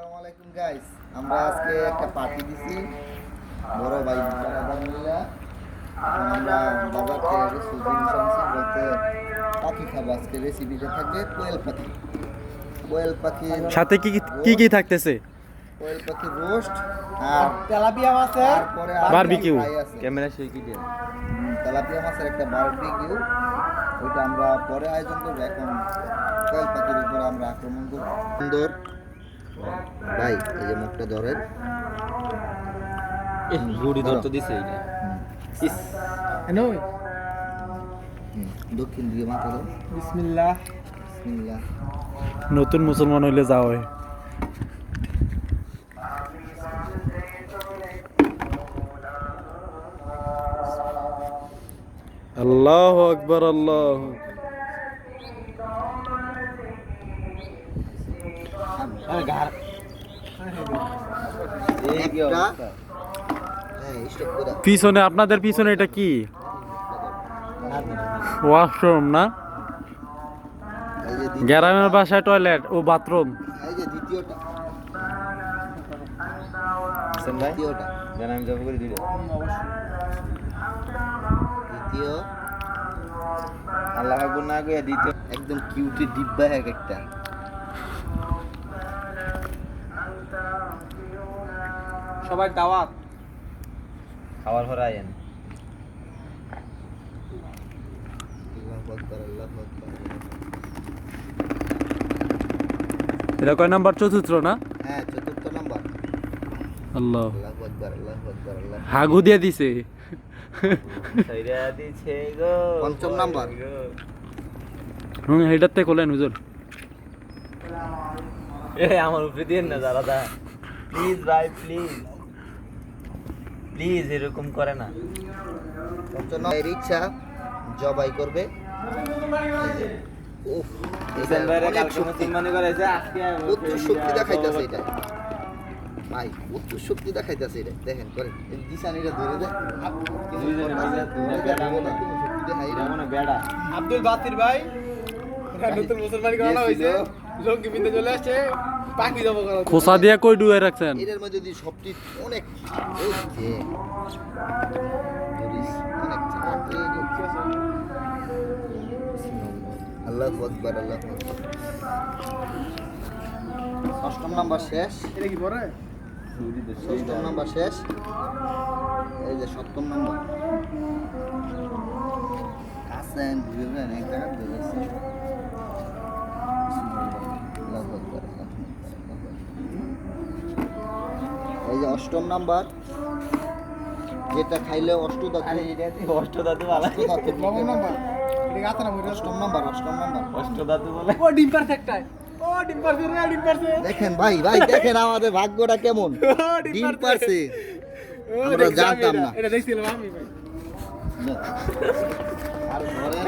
আসসালামু আলাইকুম গাইস আমরা আজকে একটা পার্টি দিছি। বড় ভাই মিলা এখন আমরা বাবার থেকে সুজি বলতে পাখি খাব আজকে। রেসিপিটা থাকবে কোয়েল পাখি। কোয়েল পাখি সাথে কি কি- কি কি থাকতেছে? কোয়েল পাখি রোস্ট আর তেলাপিয়া মাছের। আছে। ক্যামেরা সেই কি হুম, তেলাপিয়া মাছের একটা বারবিকিউ ওইটা আমরা পরে আয়োজন করব। এখন কোয়েল পাখির উপর আমরা আক্রমণ করব। সুন্দর। ভাই এই যে মুখটা ধরেন। গুড়ি ধরতে দিছে এইটা দক্ষিণ দিকে মাথা দাও বিসমিল্লাহ। বিসমিল্লাহ। নতুন মুসলমান হইলে যাও হয় আল্লাহ আকবর আল্লাহ একটা হ্যাঁ স্টপ করে পিছনে আপনাদের পিছনে এটা কি? ওয়াশরুম না? গ্রামের বাসায় টয়লেট ও বাথরুম। দ্বিতীয়। আল্লাহ না গিয়ে দ্বিতীয়। একদম কিউটি ডিব্বা এক একটা। সবাই দাওয়াত। খাবার পরে আকবার। এটা কয় নাম্বার? চতুর্থ না? হ্যাঁ চতুর্থ নাম্বার। আল্লাহ। আল্লাহু আকবার আল্লাহু আকবার আল্লাহ হাগু দিয়ে দিছে। পঞ্চম নাম্বার। হুম এটাতে কোলেন হুজুর। এ আমার উপরে দিয়ে না দাদা। দা প্লিজ ভাই প্লিজ। প্লিজ এরকম করে না। নাম্বার জবাই করবে। শক্তি। প্রচুর দেখাইতেছে এটা। ভাই প্রচুর শক্তি দেখাইতেছে এটা। দেখেন করে দিশান এটা ধরে দেয় আব্দুল বাতির ভাই এটা নতুন মুসলমান করানো হয়েছে। চলে আসছে। খোসা দিয়ে কই ডুয়ে রাখছেন? এটার মধ্যে যদি সবটি অনেক। আল্লাহু আকবার আল্লাহু নাম্বার শেষ। এটা কি পরে? ষষ্ঠম নাম্বার শেষ। এই যে সপ্তম নাম্বার। আসেন ঘুরবেন এক জায়গা ধরে আছে। আল্লাহু আকবার, আল্লাহু আকবার, আল্লাহু আকবার। এই যে অষ্টম নাম্বার যেটা খাইলে অষ্টদাত। আরে এটা অষ্ট দাদু বলা? নবম নাম্বার এটা গাছ না অষ্টম নাম্বার অষ্টম নাম্বার। অষ্ট বলে? ও ডিম পারছে ও ডিম পারছে রে ডিম পারছে। দেখেন ভাই ভাই দেখেন আমাদের ভাগ্যটা কেমন। ডিম আমরা জানতাম না। এটা দেখছিলাম আমি ভাই। আর ঘরে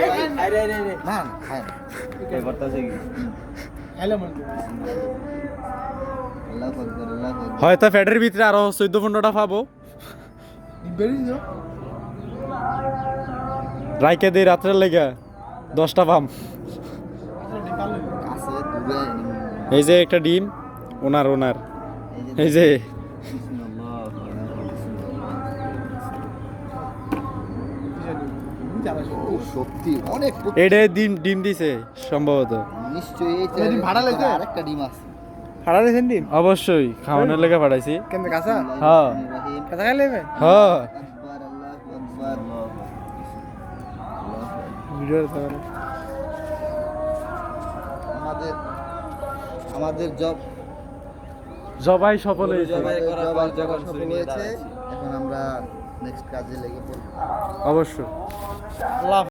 আরে আরে আরে না খায় হ্যালো মন হয়তো ফ্যাটের ভিতরে আরও চোদ্দ পনেরোটা পাবো। রাইকে দিই রাত্রের লেগে দশটা পাম। এই যে একটা ডিম ওনার ওনার। এই যে ও, শক্তি অনেক এটা ডিম ডিম দিছে সম্ভবত। নিশ্চয়ই এই ডিম ভাড়া লইছে? আরেকটা ডিম আছে। দিয়েছেন ডিম অবশ্যই খাওয়ানোর লেগে পাঠাইছি। কেন কাঁচা? হ্যাঁ। কাঁচা খাইলে ভাই হ্যাঁ। ভিডিও আমাদের আমাদের জব। জবাই সফল হয়েছে। জবাই করার পর যখন সফল হয়েছে এখন আমরা নেক্সট কাজে লেগে পড়ব। অবশ্যই। আল্লাহ